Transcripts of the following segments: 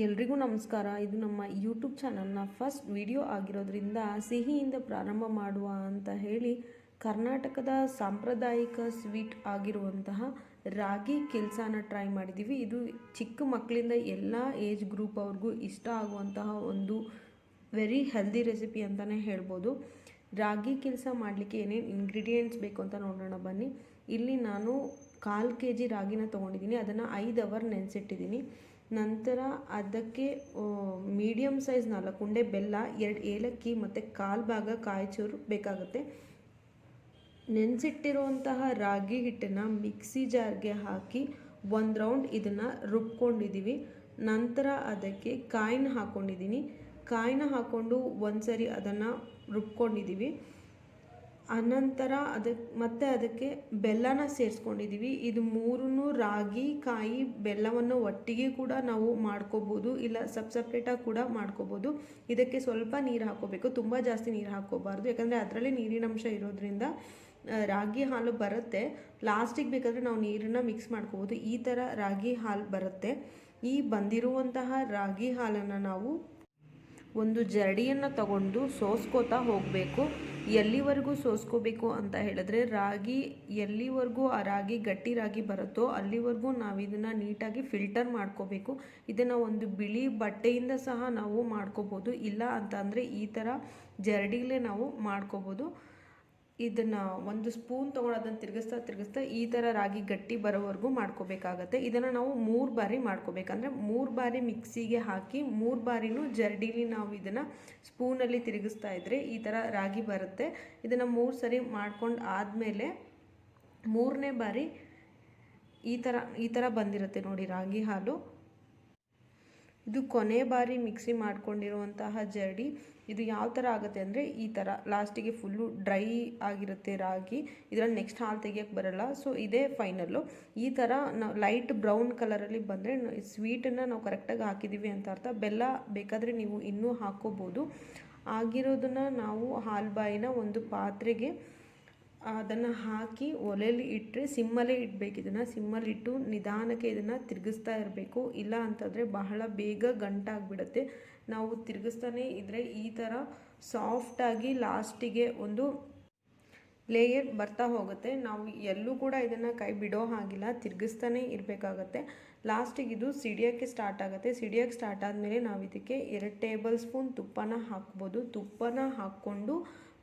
ಎಲ್ರಿಗೂ ನಮಸ್ಕಾರ. ಇದು ನಮ್ಮ ಯೂಟ್ಯೂಬ್ ಚಾನಲ್ನ ಫಸ್ಟ್ ವಿಡಿಯೋ ಆಗಿರೋದ್ರಿಂದ ಸಿಹಿಯಿಂದ ಪ್ರಾರಂಭ ಮಾಡುವ ಅಂತ ಹೇಳಿ ಕರ್ನಾಟಕದ ಸಾಂಪ್ರದಾಯಿಕ ಸ್ವೀಟ್ ಆಗಿರುವಂತಹ ರಾಗಿ ಕೆಲಸನ ಟ್ರೈ ಮಾಡಿದ್ದೀವಿ ಇದು ಚಿಕ್ಕ ಮಕ್ಕಳಿಂದ ಎಲ್ಲ ಏಜ್ ಗ್ರೂಪ್ ಅವ್ರಿಗೂ ಇಷ್ಟ ಆಗುವಂತಹ ಒಂದು ವೆರಿ ಹೆಲ್ದಿ ರೆಸಿಪಿ ಅಂತಲೇ ಹೇಳ್ಬೋದು. ರಾಗಿ ಕೆಲಸ ಮಾಡಲಿಕ್ಕೆ ಏನೇನು ಇಂಗ್ರೀಡಿಯೆಂಟ್ಸ್ ಬೇಕು ಅಂತ ನೋಡೋಣ ಬನ್ನಿ. ಇಲ್ಲಿ ನಾನು ಕಾಲು ಕೆ ಜಿ ರಾಗಿನ ತೊಗೊಂಡಿದ್ದೀನಿ. ಅದನ್ನು ಐದು ಅವರ್ ನೆನೆಸಿಟ್ಟಿದ್ದೀನಿ. ನಂತರ ಅದಕ್ಕೆ ಮೀಡಿಯಮ್ ಸೈಜ್ ನಾಲ್ಕು ಉಂಡೆ ಬೆಲ್ಲ, ಎರಡು ಏಲಕ್ಕಿ ಮತ್ತು ಕಾಲು ಭಾಗ ಕಾಯಿಚೂರು ಬೇಕಾಗುತ್ತೆ. ನೆನೆಸಿಟ್ಟಿರುವಂತಹ ರಾಗಿ ಹಿಟ್ಟನ್ನು ಮಿಕ್ಸಿ ಜಾರ್ಗೆ ಹಾಕಿ ಒಂದು ರೌಂಡ್ ಇದನ್ನು ರುಬ್ಕೊಂಡಿದ್ದೀವಿ ನಂತರ ಅದಕ್ಕೆ ಕಾಯಿನ ಹಾಕ್ಕೊಂಡಿದ್ದೀನಿ ಕಾಯಿನ ಹಾಕ್ಕೊಂಡು ಒಂದು ಸರಿ ಅದನ್ನು ರುಬ್ಕೊಂಡಿದ್ದೀವಿ ಅನಂತರ ಅದಕ್ಕೆ ಮತ್ತೆ ಅದಕ್ಕೆ ಬೆಲ್ಲನ ಸೇರಿಸ್ಕೊಂಡಿದ್ದೀವಿ ಇದು ಮೂರನ್ನು ರಾಗಿ, ಕಾಯಿ, ಬೆಲ್ಲವನ್ನು ಒಟ್ಟಿಗೆ ಕೂಡ ನಾವು ಮಾಡ್ಕೋಬೋದು. ಇಲ್ಲ ಸಪ್ ಸಪ್ರೇಟಾಗಿ ಕೂಡ ಮಾಡ್ಕೋಬೋದು. ಇದಕ್ಕೆ ಸ್ವಲ್ಪ ನೀರು ಹಾಕೋಬೇಕು. ತುಂಬ ಜಾಸ್ತಿ ನೀರು ಹಾಕೋಬಾರ್ದು ಯಾಕಂದರೆ ಅದರಲ್ಲಿ ನೀರಿನಂಶ ಇರೋದ್ರಿಂದ ರಾಗಿ ಹಾಲು ಬರುತ್ತೆ. ಲಾಸ್ಟಿಗೆ ಬೇಕಾದರೆ ನಾವು ನೀರನ್ನು ಮಿಕ್ಸ್ ಮಾಡ್ಕೋಬೋದು. ಈ ಥರ ರಾಗಿ ಹಾಲು ಬರುತ್ತೆ. ಈ ಬಂದಿರುವಂತಹ ರಾಗಿ ಹಾಲನ್ನು ನಾವು ಒಂದು ಜರಡಿಯನ್ನು ತಗೊಂಡು ಸೋಸ್ಕೋತಾ ಹೋಗಬೇಕು. ಎಲ್ಲಿವರೆಗೂ ಸೋಸ್ಕೋಬೇಕು ಅಂತ ಹೇಳಿದ್ರೆ ರಾಗಿ ಎಲ್ಲಿವರೆಗೂ ಆ ರಾಗಿ ಗಟ್ಟಿ ರಾಗಿ ಬರುತ್ತೋ ಅಲ್ಲಿವರೆಗೂ ನಾವು ಇದನ್ನು ನೀಟಾಗಿ ಫಿಲ್ಟರ್ ಮಾಡ್ಕೋಬೇಕು. ಇದನ್ನು ಒಂದು ಬಿಳಿ ಬಟ್ಟೆಯಿಂದ ಸಹ ನಾವು ಮಾಡ್ಕೋಬೋದು. ಇಲ್ಲ ಅಂತ ಈ ಥರ ಜರಡಿಲೇ ನಾವು ಮಾಡ್ಕೋಬೋದು. ಇದನ್ನು ಒಂದು ಸ್ಪೂನ್ ತೊಗೊಂಡು ಅದನ್ನು ತಿರುಗಿಸ್ತಾ ತಿರುಗಿಸ್ತಾ ಈ ಥರ ರಾಗಿ ಗಟ್ಟಿ ಬರೋವರೆಗೂ ಮಾಡ್ಕೋಬೇಕಾಗತ್ತೆ. ಇದನ್ನು ನಾವು ಮೂರು ಬಾರಿ ಮಾಡ್ಕೋಬೇಕಂದ್ರೆ ಮೂರು ಬಾರಿ ಮಿಕ್ಸಿಗೆ ಹಾಕಿ ಮೂರು ಬಾರಿನೂ ಜರಡಿಲಿ ನಾವು ಇದನ್ನು ಸ್ಪೂನಲ್ಲಿ ತಿರುಗಿಸ್ತಾ ಇದ್ದರೆ ಈ ಥರ ರಾಗಿ ಬರುತ್ತೆ. ಇದನ್ನು ಮೂರು ಸರಿ ಮಾಡ್ಕೊಂಡು ಆದಮೇಲೆ ಮೂರನೇ ಬಾರಿ ಈ ಥರ ಈ ಥರ ಬಂದಿರುತ್ತೆ ನೋಡಿ ರಾಗಿ ಹಾಲು. ಇದು ಕೊನೆ ಬಾರಿ ಮಿಕ್ಸಿ ಮಾಡ್ಕೊಂಡಿರುವಂತಹ ಜರಡಿ. ಇದು ಯಾವ ಥರ ಆಗುತ್ತೆ ಅಂದರೆ ಈ ಥರ ಲಾಸ್ಟಿಗೆ ಫುಲ್ಲು ಡ್ರೈ ಆಗಿರುತ್ತೆ ರಾಗಿ. ಇದರಲ್ಲಿ ನೆಕ್ಸ್ಟ್ ಹಾಲು ತೆಗಿಯೋಕ್ಕೆ ಬರಲ್ಲ. ಸೊ ಇದೇ ಫೈನಲ್ಲು ಈ ಥರ ನಾವು ಲೈಟ್ ಬ್ರೌನ್ ಕಲರಲ್ಲಿ ಬಂದರೆ ಸ್ವೀಟನ್ನು ನಾವು ಕರೆಕ್ಟಾಗಿ ಹಾಕಿದ್ದೀವಿ ಅಂತ ಅರ್ಥ. ಬೆಲ್ಲ ಬೇಕಾದರೆ ನೀವು ಇನ್ನೂ ಹಾಕ್ಕೋಬೋದು ಆಗಿರೋದನ್ನು ನಾವು ಹಾಲ್ ಬಾಯಿನ ಒಂದು ಪಾತ್ರೆಗೆ ಅದನ್ನು ಹಾಕಿ ಒಲೆಯಲ್ಲಿ ಇಟ್ಟರೆ ಸಿಮ್ಮಲ್ಲೇ ಇಡಬೇಕು. ಇದನ್ನು ಸಿಮ್ಮಲ್ಲಿ ಇಟ್ಟು ನಿಧಾನಕ್ಕೆ ಇದನ್ನು ತಿರುಗಿಸ್ತಾ ಇರಬೇಕು. ಇಲ್ಲ ಅಂತಂದರೆ ಬಹಳ ಬೇಗ ಗಂಟಾಗ್ಬಿಡುತ್ತೆ. ನಾವು ತಿರುಗಿಸ್ತಾನೆ ಇದ್ದರೆ ಈ ಥರ ಸಾಫ್ಟಾಗಿ ಲಾಸ್ಟಿಗೆ ಒಂದು ಲೇಯರ್ ಬರ್ತಾ ಹೋಗುತ್ತೆ. ನಾವು ಎಲ್ಲೂ ಕೂಡ ಇದನ್ನು ಕೈ ಬಿಡೋ ಹಾಗಿಲ್ಲ. ತಿರುಗಿಸ್ತಾನೆ ಇರಬೇಕಾಗತ್ತೆ. ಲಾಸ್ಟಿಗೆ ಇದು ಸಿಡಿಯೋಕ್ಕೆ ಸ್ಟಾರ್ಟ್ ಆಗುತ್ತೆ. ಸಿಡಿಯೋಕ್ಕೆ ಸ್ಟಾರ್ಟ್ ಆದಮೇಲೆ ನಾವು ಇದಕ್ಕೆ ಎರಡು ಟೇಬಲ್ ಸ್ಪೂನ್ ತುಪ್ಪನ ಹಾಕ್ಬೋದು. ತುಪ್ಪನ ಹಾಕ್ಕೊಂಡು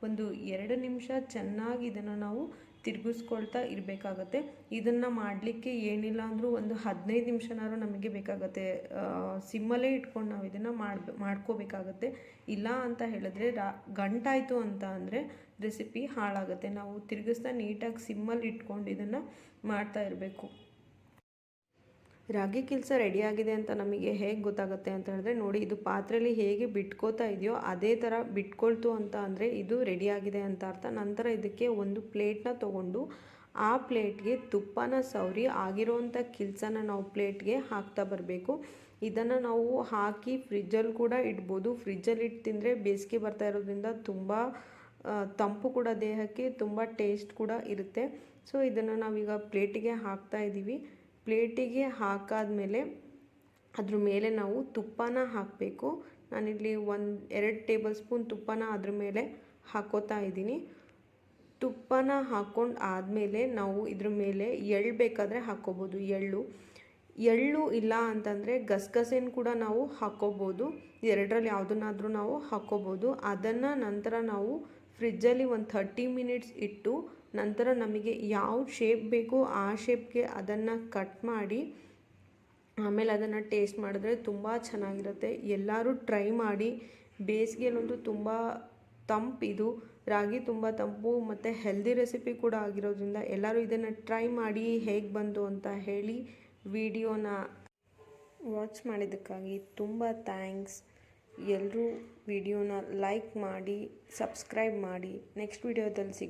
ಒಂದು ಎರಡು ನಿಮಿಷ ಚೆನ್ನಾಗಿ ಇದನ್ನು ನಾವು ತಿರುಗಿಸ್ಕೊಳ್ತಾ ಇರಬೇಕಾಗತ್ತೆ. ಇದನ್ನು ಮಾಡಲಿಕ್ಕೆ ಏನಿಲ್ಲ ಅಂದರೂ ಒಂದು ಹದಿನೈದು ನಿಮಿಷನಾದ್ರು ನಮಗೆ ಬೇಕಾಗುತ್ತೆ. ಸಿಮ್ಮಲ್ಲೇ ಇಟ್ಕೊಂಡು ನಾವು ಇದನ್ನು ಮಾಡಿ ಮಾಡ್ಕೋಬೇಕಾಗತ್ತೆ. ಇಲ್ಲ ಅಂತ ಹೇಳಿದ್ರೆ ರಾ, ಗಂಟಾಯಿತು ಅಂತ ಅಂದರೆ ರೆಸಿಪಿ ಹಾಳಾಗುತ್ತೆ. ನಾವು ತಿರುಗಿಸ್ತಾ ನೀಟಾಗಿ ಸಿಮ್ಮಲ್ಲಿ ಇಟ್ಕೊಂಡು ಇದನ್ನು ಮಾಡ್ತಾ ಇರಬೇಕು. ರಾಗಿ ಕೆಲಸ ರೆಡಿಯಾಗಿದೆ ಅಂತ ನಮಗೆ ಹೇಗೆ ಗೊತ್ತಾಗುತ್ತೆ ಅಂತ ಹೇಳಿದ್ರೆ, ನೋಡಿ ಇದು ಪಾತ್ರೆಯಲ್ಲಿ ಹೇಗೆ ಬಿಟ್ಕೋತಾ ಇದೆಯೋ ಅದೇ ಥರ ಬಿಟ್ಕೊಳ್ತು ಅಂತ ಅಂದರೆ ಇದು ರೆಡಿಯಾಗಿದೆ ಅಂತ ಅರ್ಥ. ನಂತರ ಇದಕ್ಕೆ ಒಂದು ಪ್ಲೇಟ್ನ ತೊಗೊಂಡು ಆ ಪ್ಲೇಟ್ಗೆ ತುಪ್ಪನ ಸವರಿ ಆಗಿರೋವಂಥ ಕಿಲ್ಸನ ನಾವು ಪ್ಲೇಟ್ಗೆ ಹಾಕ್ತಾ ಬರಬೇಕು. ಇದನ್ನು ನಾವು ಹಾಕಿ ಫ್ರಿಜ್ಜಲ್ಲಿ ಕೂಡ ಇಡ್ಬೋದು. ಫ್ರಿಜ್ಜಲ್ಲಿ ಇಟ್ಟು ತಿಂದರೆ ಬೇಸಿಗೆ ಬರ್ತಾ ಇರೋದ್ರಿಂದ ತುಂಬ ತಂಪು ಕೂಡ ದೇಹಕ್ಕೆ ತುಂಬ ಟೇಸ್ಟ್ ಕೂಡ ಇರುತ್ತೆ. ಸೊ ಇದನ್ನು ನಾವೀಗ ಪ್ಲೇಟಿಗೆ ಹಾಕ್ತಾ ಇದ್ದೀವಿ ಪ್ಲೇಟಿಗೆ ಹಾಕಾದ್ಮೇಲೆ ಅದ್ರ ಮೇಲೆ ನಾವು ತುಪ್ಪನ ಹಾಕಬೇಕು. ನಾನಿಲ್ಲಿ ಒಂದು ಎರಡು ಟೇಬಲ್ ಸ್ಪೂನ್ ತುಪ್ಪನ ಅದ್ರ ಮೇಲೆ ಹಾಕೋತಾ ಇದ್ದೀನಿ. ತುಪ್ಪನ ಹಾಕ್ಕೊಂಡು ಆದಮೇಲೆ ನಾವು ಇದ್ರ ಮೇಲೆ ಎಳ್ಳು ಬೇಕಾದರೆ ಹಾಕ್ಕೋಬೋದು ಎಳ್ಳು. ಎಳ್ಳು ಇಲ್ಲ ಅಂತಂದರೆ ಗಸಗಸೆನ ಕೂಡ ನಾವು ಹಾಕ್ಕೋಬೋದು ಎರಡರಲ್ಲಿ ಯಾವುದನ್ನಾದರೂ ನಾವು ಹಾಕ್ಕೋಬೋದು ಅದನ್ನು ನಂತರ ನಾವು ಫ್ರಿಜ್ಜಲ್ಲಿ ಒಂದು ಥರ್ಟಿ ಮಿನಿಟ್ಸ್ ಇಟ್ಟು ನಂತರ ನಮಗೆ ಯಾವ ಶೇಪ್ ಬೇಕೋ ಆ ಶೇಪ್ಗೆ ಅದನ್ನು ಕಟ್ ಮಾಡಿ, ಆಮೇಲೆ ಅದನ್ನು ಟೇಸ್ಟ್ ಮಾಡಿದ್ರೆ ತುಂಬ ಚೆನ್ನಾಗಿರುತ್ತೆ. ಎಲ್ಲರೂ ಟ್ರೈ ಮಾಡಿ ಬೇಸಿಗೆಯಲ್ಲಂತೂ ತುಂಬ ತಂಪಿದು ರಾಗಿ ತುಂಬ ತಂಪು ಮತ್ತು ಹೆಲ್ದಿ ರೆಸಿಪಿ ಕೂಡ ಆಗಿರೋದ್ರಿಂದ ಎಲ್ಲರೂ ಇದನ್ನು ಟ್ರೈ ಮಾಡಿ ಹೇಗೆ ಬಂತು ಅಂತ ಹೇಳಿ ವಿಡಿಯೋನ ವಾಚ್ ಮಾಡಿದ್ದಕ್ಕಾಗಿ ತುಂಬ ಥ್ಯಾಂಕ್ಸ್ ಎಲ್ಲರೂ ವಿಡಿಯೋನ ಲೈಕ್ ಮಾಡಿ ಸಬ್ಸ್ಕ್ರೈಬ್ ಮಾಡಿ. ನೆಕ್ಸ್ಟ್ ವಿಡಿಯೋದಲ್ಲಿ ಸಿಗ್